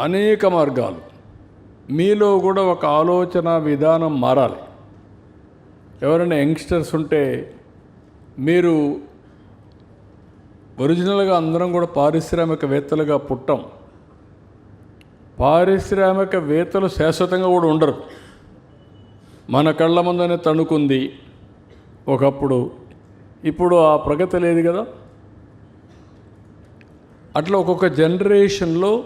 అనేక మార్గాలు. మీలో కూడా ఒక ఆలోచన విధానం మారాలి. ఎవరైనా యంగ్స్టర్స్ ఉంటే మీరు ఒరిజినల్గా అందరం కూడా పారిశ్రామికవేత్తలుగా పుట్టం. పారిశ్రామికవేత్తలు శాశ్వతంగా కూడా ఉండరు. మన కళ్ళ ముందనే తణుకుంది ఒకప్పుడు. ఇప్పుడు ఆ ప్రగతి లేదు కదా. అట్లా ఒక్కొక్క జనరేషన్లో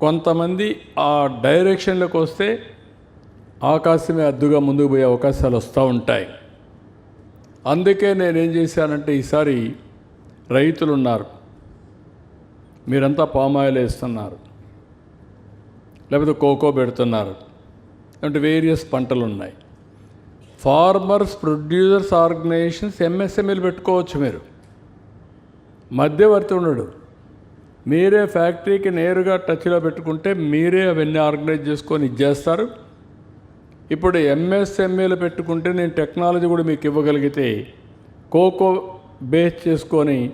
కొంతమంది ఆ డైరెక్షన్లోకి వస్తే ఆకాశమే అద్దుగా ముందుకు పోయే అవకాశాలు వస్తూ ఉంటాయి. అందుకే నేనేం చేశానంటే ఈసారి రైతులు ఉన్నారు మీరంతా పామాయిల్ వేస్తున్నారు. లేకపోతే కోకో పెడుతున్నారు. అంటే వేరియస్ పంటలు ఉన్నాయి ఫార్మర్స్ ప్రొడ్యూసర్స్ ఆర్గనైజేషన్స్ ఎంఎస్ఎంఈలు పెట్టుకోవచ్చు మీరు. మధ్యవర్తి ఉండడు. మీరే ఫ్యాక్టరీకి నేరుగా టచ్లో పెట్టుకుంటే మీరే అవన్నీ ఆర్గనైజ్ చేసుకొని ఇచ్చేస్తారు ఇప్పుడు ఎంఎస్ఎంఏలు పెట్టుకుంటే నేను టెక్నాలజీ కూడా మీకు ఇవ్వగలిగితే కోకో బేస్ చేసుకొని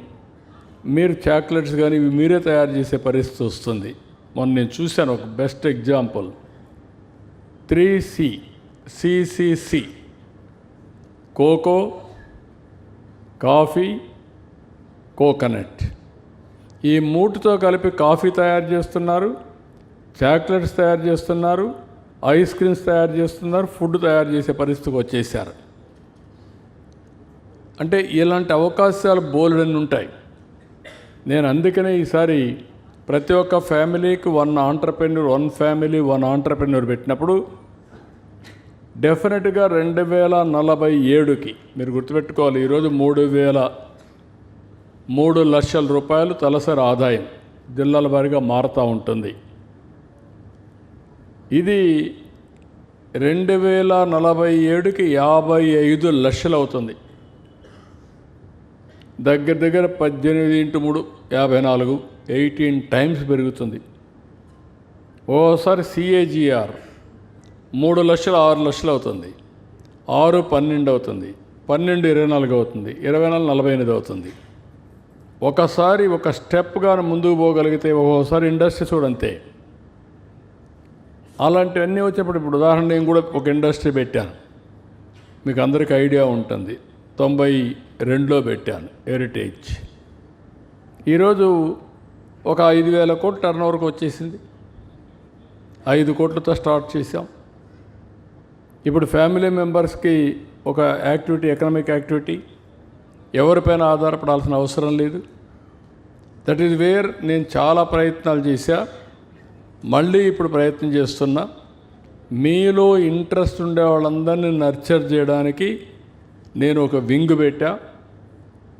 మీరు చాక్లెట్స్ కానీ ఇవి మీరే తయారు చేసే పరిస్థితి వస్తుంది. మొన్న నేను చూశాను ఒక best example. Three C C C C. Cocoa coffee coconut. ఈ మూటితో కలిపి కాఫీ తయారు చేస్తున్నారు చాక్లెట్స్ తయారు చేస్తున్నారు ఐస్ క్రీమ్స్ తయారు చేస్తున్నారు ఫుడ్ తయారు చేసే పరిస్థితికి వచ్చేసారు అంటే ఇలాంటి అవకాశాలు బోలెడన్ని ఉంటాయి. నేను అందుకనే ఈసారి ప్రతి ఒక్క ఫ్యామిలీకి one entrepreneur one family one entrepreneur పెట్టినప్పుడు డెఫినెట్గా రెండు వేల నలభై ఏడుకి మీరు గుర్తుపెట్టుకోవాలి ఈరోజు మూడు వేల మూడు లక్షల రూపాయలు తలసరి ఆదాయం జిల్లాల వారీగా మారుతూ ఉంటుంది. ఇది రెండు వేల నలభై ఏడుకి యాభై ఐదు లక్షలు అవుతుంది. దగ్గర దగ్గర పద్దెనిమిది ఇంటూ మూడు యాభై నాలుగు ఎయిటీన్ టైమ్స్ పెరుగుతుంది. ఓసారి సిఏజిఆర్ మూడు లక్షలు ఆరు లక్షలు అవుతుంది. ఆరు పన్నెండు అవుతుంది. పన్నెండు ఇరవై నాలుగు అవుతుంది. ఇరవై నాలుగు నలభై ఎనిమిది అవుతుంది. ఒకసారి ఒక స్టెప్గా ముందుకు పోగలిగితే ఒక్కోసారి ఇండస్ట్రీ చూడంతే. అలాంటివన్నీ వచ్చేప్పుడు ఇప్పుడు ఉదాహరణ నేను కూడా ఒక ఇండస్ట్రీ పెట్టాను. మీకు అందరికీ ఐడియా ఉంటుంది. తొంభై రెండులో పెట్టాను హెరిటేజ్. ఈరోజు ఒక ఐదు వేల కోట్ల టర్న్ ఓవర్కి వచ్చేసింది. ఐదు కోట్లతో స్టార్ట్ చేసాం ఇప్పుడు ఫ్యామిలీ మెంబర్స్కి ఒక యాక్టివిటీ ఎకనామిక్ యాక్టివిటీ ఎవరిపైన ఆధారపడాల్సిన అవసరం లేదు. దట్ ఈజ్ వేర్ నేను చాలా ప్రయత్నాలు చేశా. మళ్ళీ ఇప్పుడు ప్రయత్నం చేస్తున్నా. మీలో ఇంట్రెస్ట్ ఉండే వాళ్ళందరినీ నర్చర్ చేయడానికి నేను ఒక వింగ్ పెట్టా.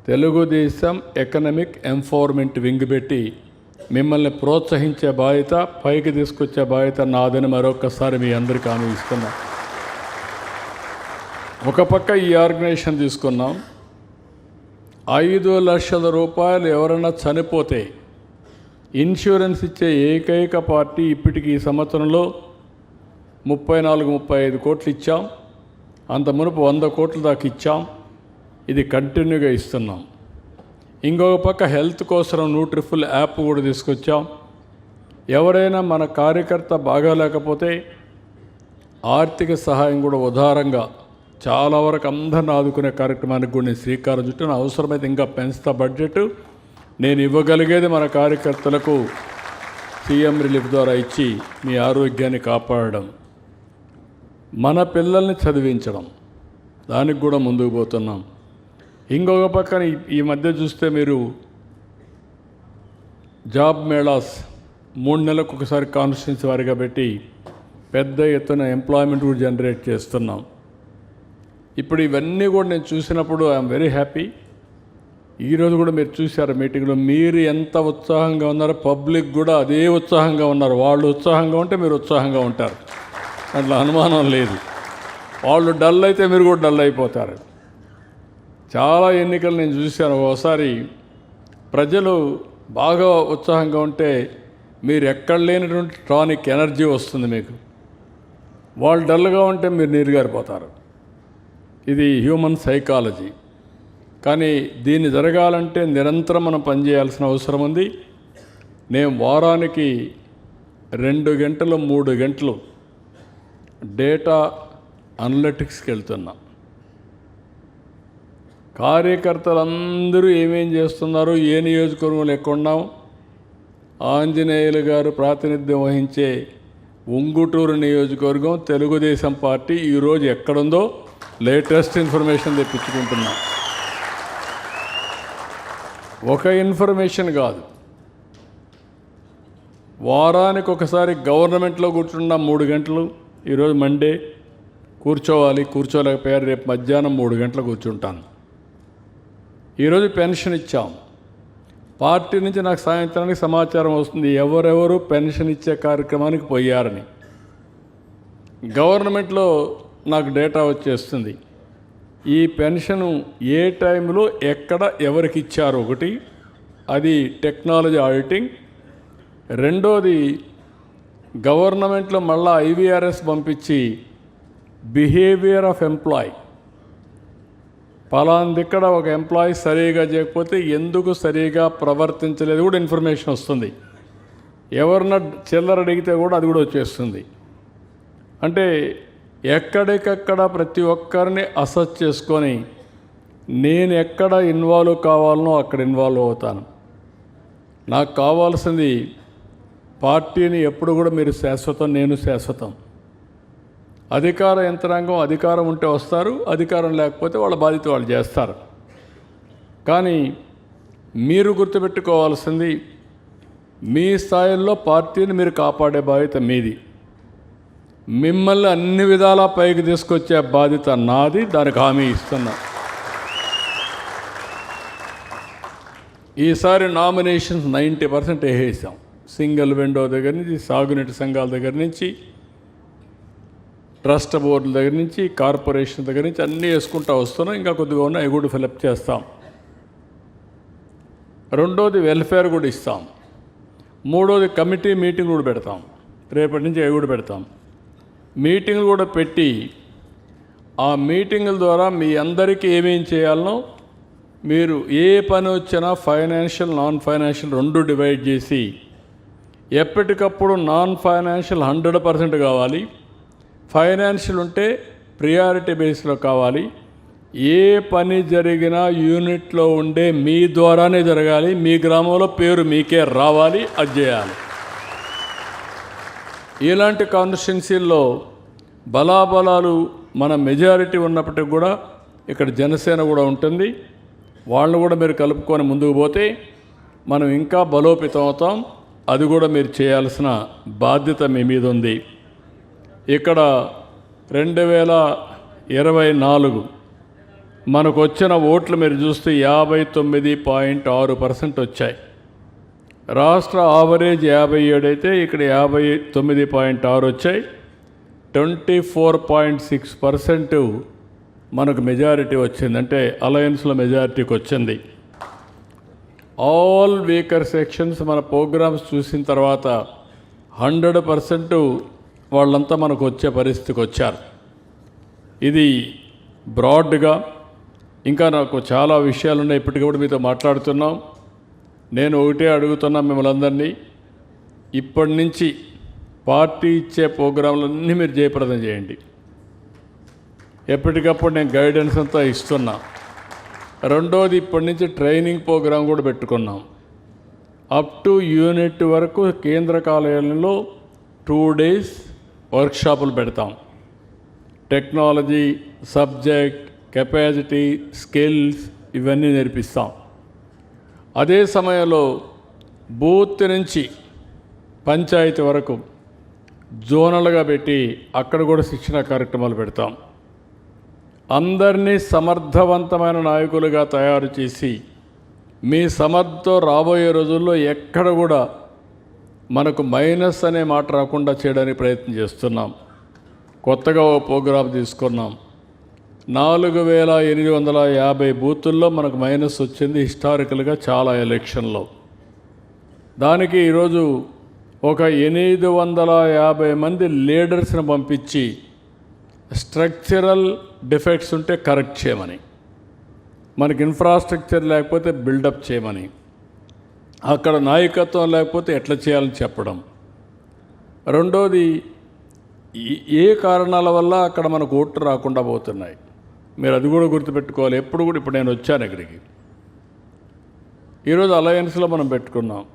తెలుగుదేశం ఎకనమిక్ ఎంఫోర్మెంట్ వింగ్ పెట్టి మిమ్మల్ని ప్రోత్సహించే బాధ్యత పైకి తీసుకొచ్చే బాధ్యత నాదని మరొకసారి మీ అందరికీ హామీ ఇస్తున్నా. ఒక పక్క ఈ ఆర్గనైజేషన్ తీసుకున్నాం. ఐదు లక్షల రూపాయలు ఎవరైనా చనిపోతే ఇన్సూరెన్స్ ఇచ్చే ఏకైక పార్టీ ఇప్పటికి ఈ సంవత్సరంలో ముప్పై నాలుగు ముప్పై ఐదు కోట్లు ఇచ్చాం. అంత మునుపు వంద కోట్ల దాకా ఇచ్చాం. ఇది కంటిన్యూగా ఇస్తున్నాం. ఇంకొక పక్క హెల్త్ కోసం న్యూట్రిఫుల్ యాప్ కూడా తీసుకొచ్చాం. ఎవరైనా మన కార్యకర్త బాగాలేకపోతే ఆర్థిక సహాయం కూడా ఉదారంగా చాలా వరకు అందరిని ఆదుకునే కార్యక్రమానికి కూడా నేను శ్రీకారం చుట్టాను. అవసరమైతే ఇంకా పెంచుతా బడ్జెట్. నేను ఇవ్వగలిగేది మన కార్యకర్తలకు సీఎం రిలీఫ్ ద్వారా ఇచ్చి మీ ఆరోగ్యాన్ని కాపాడడం మన పిల్లల్ని చదివించడం దానికి కూడా ముందుకు పోతున్నాం. ఇంకొక పక్కన ఈ- మధ్య చూస్తే మీరు జాబ్ మేళాస్ మూడు నెలలకు ఒకసారి కాన్స్టిట్యున్సీ వారిగా పెట్టి పెద్ద ఎత్తున ఎంప్లాయ్మెంట్ కూడా జనరేట్ చేస్తున్నాం. ఇప్పుడు ఇవన్నీ కూడా నేను చూసినప్పుడు ఐఎమ్ వెరీ హ్యాపీ. ఈరోజు కూడా మీరు చూశారు మీటింగ్లో. మీరు ఎంత ఉత్సాహంగా ఉన్నారో పబ్లిక్ కూడా అదే ఉత్సాహంగా ఉన్నారు. వాళ్ళు ఉత్సాహంగా ఉంటే మీరు ఉత్సాహంగా ఉంటారు. అట్లా అనుమానం లేదు. వాళ్ళు డల్ అయితే మీరు కూడా డల్ అయిపోతారు. చాలా ఎన్నికలు నేను చూశాను. ఒకసారి ప్రజలు బాగా ఉత్సాహంగా ఉంటే మీరు ఎక్కడ లేనటువంటి టానిక్ ఎనర్జీ వస్తుంది మీకు. వాళ్ళు డల్గా ఉంటే మీరు నీరుగారిపోతారు ఇది హ్యూమన్ సైకాలజీ. కానీ దీన్ని జరగాలంటే నిరంతరం మనం పనిచేయాల్సిన అవసరం ఉంది. నేను వారానికి రెండు గంటలు మూడు గంటలు డేటా అనలిటిక్స్కి వెళ్తున్నాం. కార్యకర్తలందరూ ఏమేం చేస్తున్నారు ఏ నియోజకవర్గంలో ఎక్కడున్నాం ఆంజనేయులు గారు ప్రాతినిధ్యం వహించే ఉంగుటూరు నియోజకవర్గం తెలుగుదేశం పార్టీ ఈరోజు ఎక్కడుందో లేటెస్ట్ ఇన్ఫర్మేషన్ తెప్పించుకుంటున్నాం. ఒక ఇన్ఫర్మేషన్ కాదు. వారానికి ఒకసారి గవర్నమెంట్లో కూర్చున్న మూడు గంటలు ఈరోజు మండే కూర్చోవాలి కూర్చోలేకపోయారు రేపు మధ్యాహ్నం మూడు గంటలు కూర్చుంటాను. ఈరోజు పెన్షన్ ఇచ్చాం. పార్టీ నుంచి నాకు సాయంత్రానికి సమాచారం వస్తుంది ఎవరెవరు పెన్షన్ ఇచ్చే కార్యక్రమానికి పోయారని. గవర్నమెంట్లో నాకు డేటా వచ్చేస్తుంది. ఈ పెన్షను ఏ టైంలో ఎక్కడ ఎవరికి ఇచ్చారు ఒకటి అది టెక్నాలజీ ఆడిటింగ్. రెండోది గవర్నమెంట్లో మళ్ళా ఐవీఆర్ఎస్ పంపించి బిహేవియర్ ఆఫ్ ఎంప్లాయ్. పలాందిక్కడ ఒక ఎంప్లాయీ సరిగా చేయకపోతే ఎందుకు సరిగా ప్రవర్తించలేదు కూడా ఇన్ఫర్మేషన్ వస్తుంది. ఎవరిన చిల్లర అడిగితే కూడా అది కూడా వచ్చేస్తుంది. అంటే ఎక్కడికక్కడ ప్రతి ఒక్కరిని అసెస్ చేసుకొని నేను ఎక్కడ ఇన్వాల్వ్ కావాలనో అక్కడ ఇన్వాల్వ్ అవుతాను. నాకు కావాల్సింది పార్టీని ఎప్పుడు కూడా మీరు శాశ్వతం నేను శాశ్వతం. అధికార యంత్రాంగం అధికారం ఉంటే వస్తారు అధికారం లేకపోతే వాళ్ళ బాధ్యత వాళ్ళు చేస్తారు. కానీ మీరు గుర్తుపెట్టుకోవాల్సింది మీ స్థాయిల్లో పార్టీని మీరు కాపాడే బాధ్యత మీది. మిమ్మల్ని అన్ని విధాలా పైకి తీసుకొచ్చే బాధ్యత నాది దానికి హామీ ఇస్తున్నా. ఈసారి నామినేషన్స్ నైంటీ పర్సెంట్ వేసేసాం. సింగిల్ విండో దగ్గర నుంచి సాగునీటి సంఘాల దగ్గర నుంచి ట్రస్ట్ బోర్డుల దగ్గర నుంచి కార్పొరేషన్ దగ్గర నుంచి అన్నీ వేసుకుంటూ వస్తున్నాం. ఇంకా కొద్దిగా ఉన్నాయి కూడా ఫిలప్ చేస్తాం. రెండోది వెల్ఫేర్ కూడా ఇస్తాం. మూడోది కమిటీ మీటింగ్ కూడా పెడతాం. రేపటి నుంచి అవి కూడా పెడతాం. మీటింగ్లు కూడా పెట్టి ఆ మీటింగుల ద్వారా మీ అందరికీ ఏమేం చేయాలనో మీరు ఏ పని వచ్చినా ఫైనాన్షియల్ నాన్ ఫైనాన్షియల్ రెండు డివైడ్ చేసి ఎప్పటికప్పుడు నాన్ ఫైనాన్షియల్ హండ్రెడ్ పర్సెంట్ కావాలి. ఫైనాన్షియల్ ఉంటే ప్రియారిటీ బేస్లో కావాలి. ఏ పని జరిగినా యూనిట్లో ఉండే మీ ద్వారానే జరగాలి. మీ గ్రామంలో పేరు మీకే రావాలి. అది చేయాలి. ఇలాంటి కాన్స్టిట్యున్సీల్లో బలాబలాలు మన మెజారిటీ ఉన్నప్పటికి కూడా ఇక్కడ జనసేన కూడా ఉంటుంది. వాళ్ళని కూడా మీరు కలుపుకొని ముందుకు పోతే మనం ఇంకా బలోపేతం అవుతాం. అది కూడా మీరు చేయాల్సిన బాధ్యత మీ మీద ఉంది. ఇక్కడ రెండు వేల ఇరవై నాలుగు మనకు వచ్చిన ఓట్లు మీరు చూస్తే యాభై తొమ్మిది పాయింట్ ఆరు పర్సెంట్ వచ్చాయి. రాష్ట్ర ఆవరేజ్ యాభై ఏడు అయితే ఇక్కడ యాభై తొమ్మిది పాయింట్ ఆరు వచ్చాయి. Twenty four point six percent మనకు మెజారిటీ వచ్చింది. అంటే అలయన్స్లో మెజారిటీకి వచ్చింది. ఆల్ వీకర్ సెక్షన్స్ మన ప్రోగ్రామ్స్ చూసిన తర్వాత హండ్రెడ్ పర్సెంట్ వాళ్ళంతా మనకు వచ్చే పరిస్థితికి వచ్చారు. ఇది బ్రాడ్గా ఇంకా నాకు చాలా విషయాలు ఉన్నాయి ఇప్పటికప్పుడు మీతో మాట్లాడుతున్నాం. నేను ఒకటే అడుగుతున్నా మిమ్మల్ని అందరినీ. ఇప్పటి నుంచి పార్టీ ఇచ్చే ప్రోగ్రాంలన్నీ మీరు జయప్రదం చేయండి. ఎప్పటికప్పుడు నేను గైడెన్స్ అంతా ఇస్తున్నా. రెండోది ఇప్పటి నుంచి ట్రైనింగ్ ప్రోగ్రాం కూడా పెట్టుకున్నాం. అప్ టు యూనిట్ వరకు కేంద్ర కార్యాలయంలో టూ డేస్ వర్క్షాపులు పెడతాం. టెక్నాలజీ సబ్జెక్ట్ కెపాసిటీ స్కిల్స్ ఇవన్నీ నేర్పిస్తాం. అదే సమయంలో బూత్ నుంచి పంచాయతీ వరకు జోనల్గా పెట్టి అక్కడ కూడా శిక్షణ కార్యక్రమాలు పెడతాం. అందరినీ సమర్థవంతమైన నాయకులుగా తయారు చేసి మీ సమర్థతో రాబోయే రోజుల్లో ఎక్కడ కూడా మనకు మైనస్ అనే మాట రాకుండా చేయడానికి ప్రయత్నం చేస్తున్నాం. కొత్తగా ఓ ప్రోగ్రాం తీసుకున్నాం. నాలుగు వేల ఎనిమిది వందల యాభై బూతుల్లో మనకు మైనస్ వచ్చింది హిస్టారికల్గా చాలా ఎలక్షన్లో. దానికి ఈరోజు ఒక ఎనిమిది వందల యాభై మంది లీడర్స్ని పంపించి స్ట్రక్చరల్ డిఫెక్ట్స్ ఉంటే కరెక్ట్ చేయమని మనకి ఇన్ఫ్రాస్ట్రక్చర్ లేకపోతే బిల్డప్ చేయమని అక్కడ నాయకత్వం లేకపోతే ఎట్లా చేయాలని చెప్పడం. రెండోది ఏ కారణాల వల్ల అక్కడ మనకు ఓట్లు రాకుండా పోతున్నాయి? మీరు అది కూడా గుర్తుపెట్టుకోవాలి. ఎప్పుడు కూడా ఇప్పుడు నేను వచ్చాను ఇక్కడికి. ఈరోజు అలయన్స్లో మనం పెట్టుకున్నాం.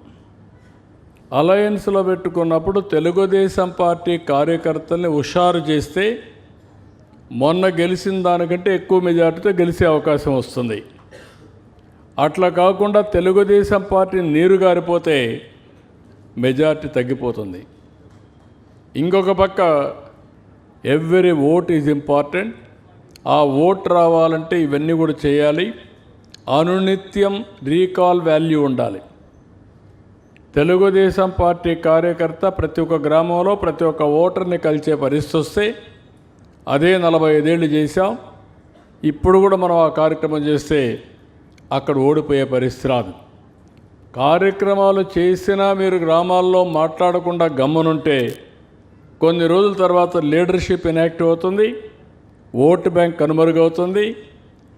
అలయన్స్లో పెట్టుకున్నప్పుడు తెలుగుదేశం పార్టీ కార్యకర్తల్ని హుషారు చేస్తే మొన్న గెలిచిన దానికంటే ఎక్కువ మెజార్టీతో గెలిచే అవకాశం వస్తుంది. అట్లా కాకుండా తెలుగుదేశం పార్టీ నీరు గారిపోతే మెజార్టీ తగ్గిపోతుంది. ఇంకొక పక్క ఎవ్రీ ఓట్ ఈజ్ ఇంపార్టెంట్. ఆ ఓటు రావాలంటే ఇవన్నీ కూడా చేయాలి. అనునిత్యం రీకాల్ వాల్యూ ఉండాలి. తెలుగుదేశం పార్టీ కార్యకర్త ప్రతి ఒక్క గ్రామంలో ప్రతి ఒక్క ఓటర్ని కలిసే పరిస్థితి వస్తే అదే నలభై ఐదేళ్ళు చేశాం. ఇప్పుడు కూడా మనం ఆ కార్యక్రమం చేస్తే అక్కడ ఓడిపోయే పరిస్థితి రాదు. కార్యక్రమాలు చేసినా మీరు గ్రామాల్లో మాట్లాడకుండా గమ్మునుంటే కొన్ని రోజుల తర్వాత లీడర్షిప్ ఇన్యాక్టివ్ అవుతుంది. ఓటు బ్యాంక్ కనుమరుగవుతుంది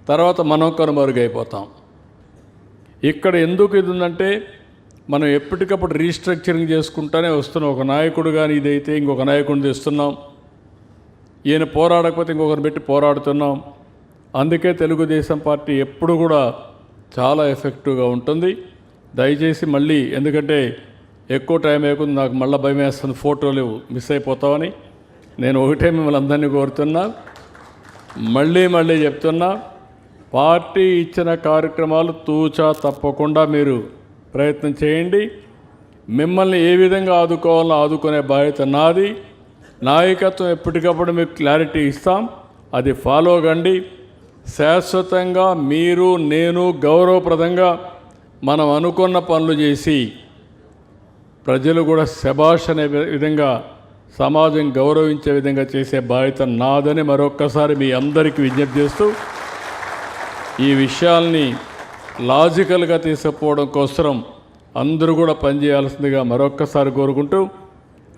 తర్వాత మనం కనుమరుగైపోతాం. ఇక్కడ ఎందుకు ఇది ఉందంటే మనం ఎప్పటికప్పుడు రీస్ట్రక్చరింగ్ చేసుకుంటూనే వస్తున్నాం ఒక నాయకుడు కానీ ఇదైతే ఇంకొక నాయకుడిని తెస్తున్నాం. ఈయన పోరాడకపోతే ఇంకొకరిని పెట్టి పోరాడుతున్నాం. అందుకే తెలుగుదేశం పార్టీ ఎప్పుడు కూడా చాలా ఎఫెక్టివ్గా ఉంటుంది. దయచేసి మళ్ళీ ఎందుకంటే ఎక్కువ టైం అయ్యకుండా నాకు మళ్ళీ భయం వేస్తుంది ఫోటోలు మిస్ అయిపోతామని నేను ఒకటే మిమ్మల్ని అందరినీ కోరుతున్నా. మళ్ళీ మళ్ళీ చెప్తున్నా పార్టీ ఇచ్చిన కార్యక్రమాలు తూచా తప్పకుండా మీరు ప్రయత్నం చేయండి. మిమ్మల్ని ఏ విధంగా ఆదుకోవాలో ఆదుకునే బాధ్యత నాది. నాయకత్వం ఎప్పటికప్పుడు మీకు క్లారిటీ ఇస్తాం. అది ఫాలో కండి. శాశ్వతంగా మీరు నేను గౌరవప్రదంగా మనం అనుకున్న పనులు చేసి ప్రజలు కూడా శభాష్ అనే వి- విధంగా సమాజం గౌరవించే విధంగా చేసే బాధ్యత నాదని మరొక్కసారి మీ అందరికీ విజ్ఞప్తి చేస్తూ ఈ విషయాల్ని లాజికల్గా తీసుకుపోవడం కోసం అందరూ కూడా పనిచేయాల్సిందిగా మరొక్కసారి కోరుకుంటూ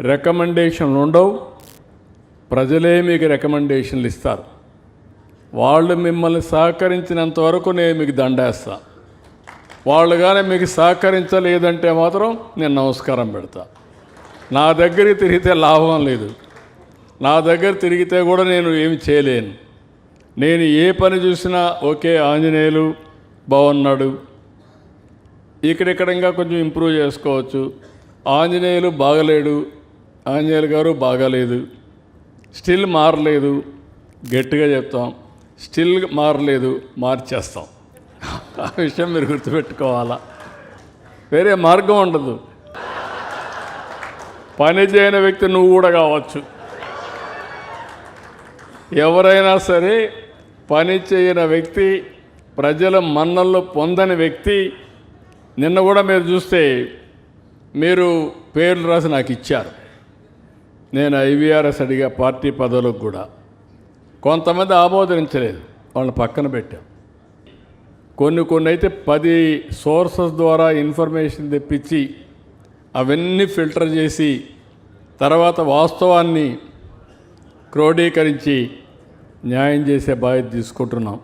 రికమెండేషన్లు ఉండవు ప్రజలే మీకు రికమెండేషన్లు ఇస్తారు. వాళ్ళు మిమ్మల్ని సహకరించినంత వరకు నేను మీకు దండేస్తాను వాళ్ళు కానీ మీకు సహకరించలేదంటే మాత్రం నేను నమస్కారం పెడతా. నా దగ్గర తిరిగితే లాభం లేదు. నా దగ్గర తిరిగితే కూడా నేను ఏమి చేయలేను. నేను ఏ పని చూసినా ఓకే ఆంజనేయులు బాగున్నాడు. ఇక్కడిక్కడ ఇంకా కొంచెం ఇంప్రూవ్ చేసుకోవచ్చు. ఆంజనేయులు బాగలేడు. ఆంజనేయులు గారు బాగాలేదు. స్టిల్ మారలేదు. గట్టిగా చెప్తాం. స్టిల్ మారలేదు. మార్చేస్తాం. ఆ విషయం మీరు గుర్తుపెట్టుకోవాలా. వేరే మార్గం ఉండదు. పని చేయని వ్యక్తి నువ్వు కూడా కావచ్చు. ఎవరైనా సరే పని చేయని వ్యక్తి ప్రజల మన్నల్లో పొందని వ్యక్తి నిన్న కూడా మీరు చూస్తే మీరు పేర్లు రాసి నాకు ఇచ్చారు. నేను ఐవీఆర్ఎస్ అడిగా పార్టీ పదవులకు కూడా. కొంతమంది ఆమోదించలేదు వాళ్ళని పక్కన పెట్టాం. కొన్ని కొన్ని అయితే పది సోర్సెస్ ద్వారా ఇన్ఫర్మేషన్ తెప్పించి అవన్నీ ఫిల్టర్ చేసి తర్వాత వాస్తవాన్ని క్రోడీకరించి న్యాయం చేసే బాధ్యత తీసుకుంటున్నాం.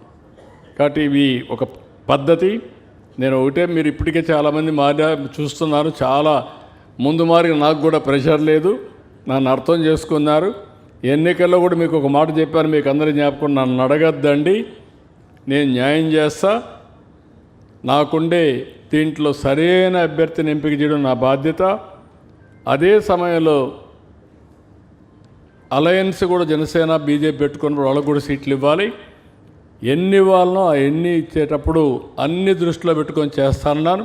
కాబట్టి ఇవి ఒక పద్ధతి. నేను ఒకటే మీరు ఇప్పటికే చాలామంది మారా చూస్తున్నారు. చాలా ముందు మారి నాకు కూడా ప్రెషర్ లేదు. నన్ను అర్థం చేసుకున్నారు. ఎన్నికల్లో కూడా మీకు ఒక మాట చెప్పాను మీకు అందరూ జ్ఞాపకం నన్ను అడగద్దండి. నేను న్యాయం చేస్తా. నాకుండే దీంట్లో సరైన అభ్యర్థిని ఎంపిక చేయడం నా బాధ్యత. అదే సమయంలో అలయన్స్ కూడా జనసేన బీజేపీ పెట్టుకున్న వాళ్ళకు కూడా సీట్లు ఇవ్వాలి. ఎన్ని వాళ్ళనో ఆ ఎన్ని ఇచ్చేటప్పుడు అన్ని దృష్టిలో పెట్టుకొని చేస్తానన్నాను.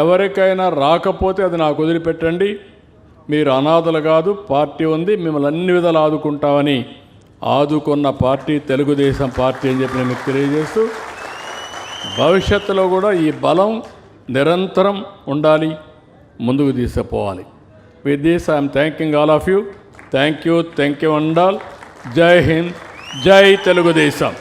ఎవరికైనా రాకపోతే అది నాకు వదిలిపెట్టండి. మీరు అనాథలు కాదు పార్టీ ఉంది మిమ్మల్ని అన్ని విధాలు ఆదుకుంటామని ఆదుకున్న పార్టీ తెలుగుదేశం పార్టీ అని చెప్పి నేను మీకు తెలియజేస్తూ భవిష్యత్తులో కూడా ఈ బలం నిరంతరం ఉండాలి ముందుకు తీసుకుపోవాలి. With this I'm thanking all of you thank you thank you and all Jai Hind Jai Telugu Desam